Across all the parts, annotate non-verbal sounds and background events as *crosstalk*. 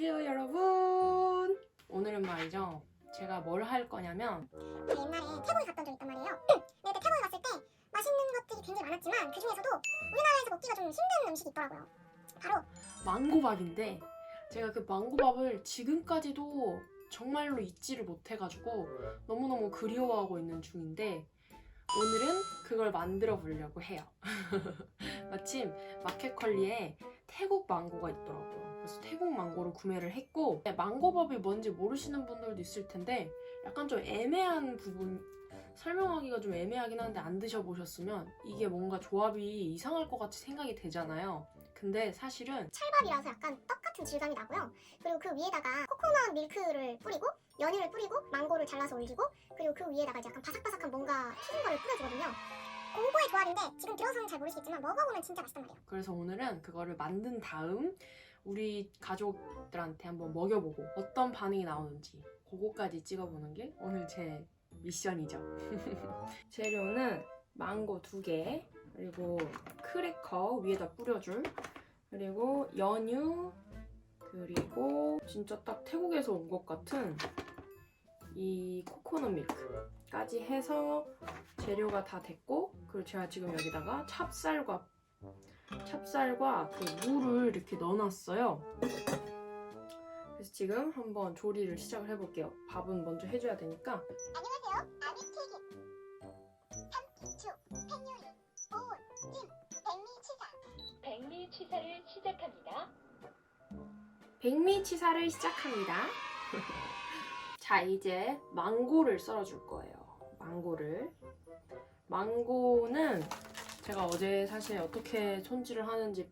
안녕하세요 여러분 오늘은 말이죠 제가 뭘 할 거냐면 제가 옛날에 태국에 갔던 적이 있단 말이에요. 근데 그때 태국에 갔을 때 맛있는 것들이 굉장히 많았지만 그 중에서도 우리나라에서 먹기가 좀 힘든 음식이 있더라고요. 바로 망고밥인데 제가 그 망고밥을 지금까지도 정말로 잊지를 못해가지고 너무너무 그리워하고 있는 중인데 오늘은 그걸 만들어 보려고 해요 *laughs* 마침 마켓컬리에 태국 망고가 있더라고요 그래서 태국 망고를 구매를 했고 망고밥이 뭔지 모르시는 분들도 있을 텐데 약간 좀 애매한 부분 설명하기가 좀 애매하긴 한데 안 드셔보셨으면 이게 뭔가 조합이 이상할 것 같이 생각이 되잖아요 근데 사실은 찰밥이라서 약간 떡 같은 질감이 나고요. 그리고 그 위에다가 코코넛 밀크를 뿌리고 연유를 뿌리고 망고를 잘라서 올리고 그리고 그 위에다가 이제 약간 바삭바삭한 뭔가 튀긴 거를 뿌려주거든요. 공고의 조합인데 지금 들어서는 잘 모르시겠지만 먹어보면 진짜 맛있단 말이에요. 그래서 오늘은 그거를 만든 다음 우리 가족들한테 한번 먹여보고 어떤 반응이 나오는지 그거까지 찍어보는 게 오늘 제 미션이죠. 재료는 망고 두 개, 그리고 크래커 위에다 뿌려줄, 그리고 연유, 그리고 진짜 딱 태국에서 온 것 같은 이 코코넛 밀크까지 해서 재료가 다 됐고, 그리고 제가 지금 여기다가 찹쌀과 찹쌀과 그 물을 이렇게 넣어놨어요. 그래서 지금 한번 조리를 시작을 해볼게요. 밥은 먼저 해줘야 되니까. 안녕하세요. 아비튀김, 참기추, 펜요리, 오, 찜, 백미치사. 백미 취사를 시작합니다. 백미치사를 시작합니다. *laughs* 자, 이제 망고를 썰어줄 거예요. 망고를. 망고는 제가 어제 사실 어떻게 손질을 하는지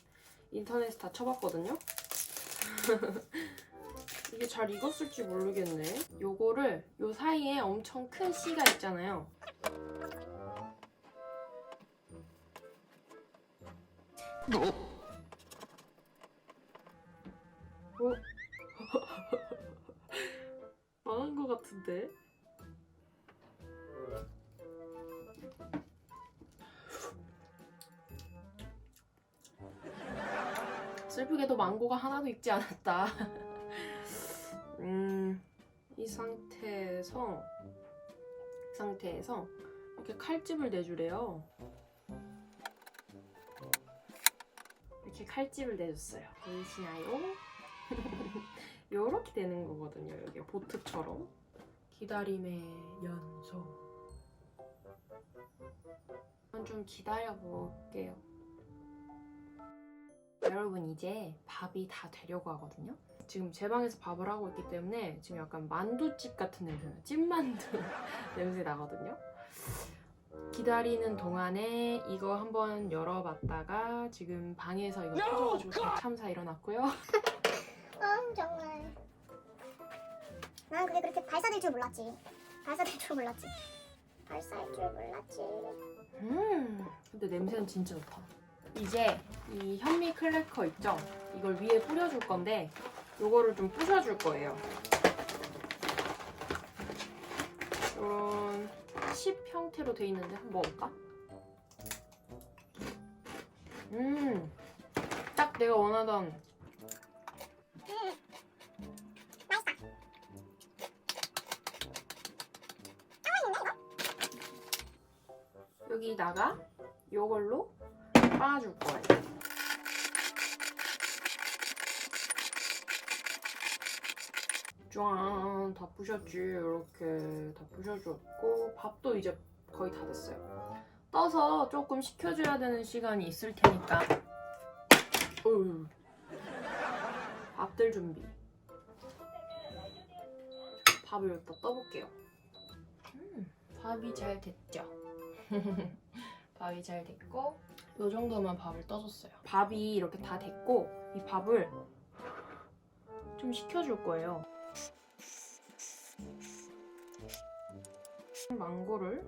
인터넷에 다 쳐봤거든요. *laughs* 이게 잘 익었을지 모르겠네. 요거를 요 사이에 엄청 큰 씨가 있잖아요. 어? *laughs* 망한 것 같은데? 슬프게도 망고가 하나도 익지 않았다. *laughs* 음, 이 상태에서 이 상태에서 이렇게 칼집을 내주래요. 이렇게 칼집을 내줬어요. 보이시나요? *laughs* 요렇게 되는 거거든요. 여기 보트처럼. 기다림의 연속. 좀 기다려 볼게요. 여러분 이제 밥이 다 되려고 하거든요. 지금 제 방에서 밥을 하고 있기 때문에 지금 약간 만두집 같은 냄새나 찐만두 *laughs* 냄새 나거든요. 기다리는 동안에 이거 한번 열어봤다가 지금 방에서 이거 터져가지고 대참사 일어났고요. 아 *laughs* 정말. 난 그게 그렇게 발사될 줄 몰랐지. 발사될 줄 몰랐지. 발사할 줄 몰랐지. 음, 근데 냄새는 진짜 좋다. 이제 이 현미 클래커 있죠? 이걸 위에 뿌려줄 건데 요거를 좀 부셔줄 거예요. 이런 칩 형태로 돼 있는데 한번 먹어볼까? 음, 딱 내가 원하던. 여기다가 요걸로 빻아줄 거예요. 짠, 다 부셨지. 이렇게 다 부셔줬고 밥도 이제 거의 다 됐어요. 떠서 조금 식혀줘야 되는 시간이 있을 테니까. 밥들 준비. 밥을 여기다 떠볼게요. 음, 밥이 잘 됐죠? *laughs* 밥이 잘 됐고 이 정도만 밥을 떠줬어요. 밥이 이렇게 다 됐고 이 밥을 좀 식혀줄 거예요. 망고를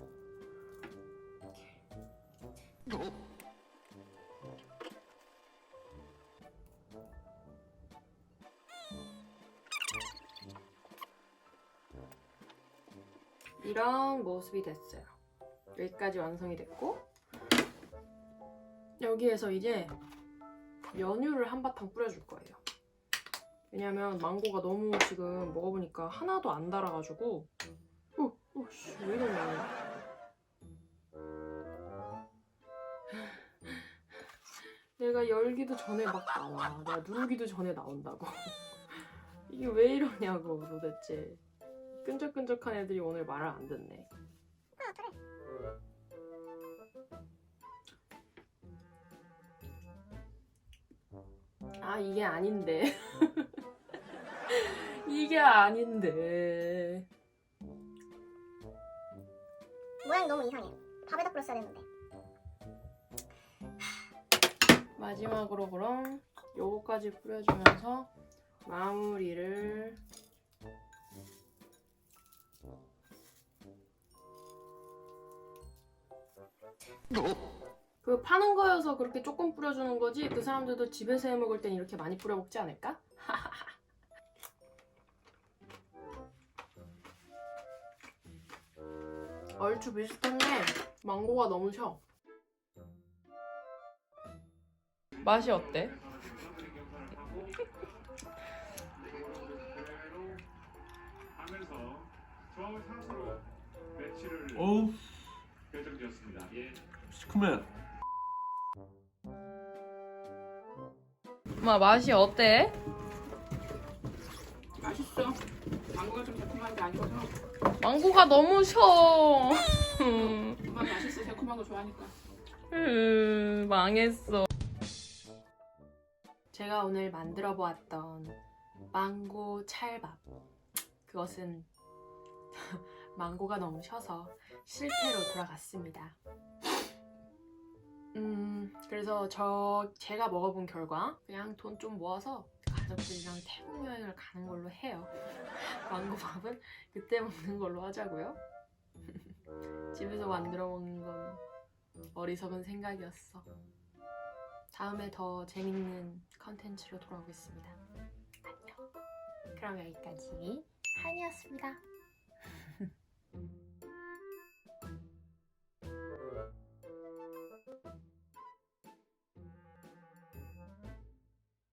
이런 모습이 됐어요. 여기까지 완성이 됐고 여기에서 이제 연유를 한바탕 뿌려줄 거예요. 왜냐면 망고가 너무 지금 먹어보니까 하나도 안 달아가지고. 어, 어 씨 왜 이러냐 내가 열기도 전에 막 나와. 내가 누르기도 전에 나온다고. *laughs* 이게 왜 이러냐고 도대체. 끈적끈적한 애들이 오늘 말을 안 듣네 아 이게 아닌데. *laughs* 이게 아닌데. 모양이 너무 이상해. 밥에다 뿌렸어야 되는데. 마지막으로 그럼 요거까지 뿌려주면서 마무리를 그 파는 거여서 그렇게 조금 뿌려주는 거지 그 사람들도 집에서 해 먹을 땐 이렇게 많이 뿌려 먹지 않을까? *laughs* 얼추 비슷한데 망고가 너무 셔 맛이 어때? *laughs* 어우. 시큼해 엄마 맛이 어때? 맛있어. 망고가 좀 새콤한 게 아니어서 망고가 너무 셔. 엄마 맛있어. 새콤한 거 좋아하니까. 음, 망했어. 제가 오늘 만들어 보았던 망고 찰밥. 그것은 *laughs* 망고가 너무 셔서 실패로 돌아갔습니다. 음, 그래서 저 제가 먹어본 결과 그냥 돈 좀 모아서 가족들이랑 태국 여행을 가는 걸로 해요. *laughs* 망고밥은 그때 먹는 걸로 하자고요. *laughs* 집에서 만들어 먹는 건 어리석은 생각이었어. 다음에 더 재밌는 컨텐츠로 돌아오겠습니다. 안녕. 그럼 여기까지 한이었습니다.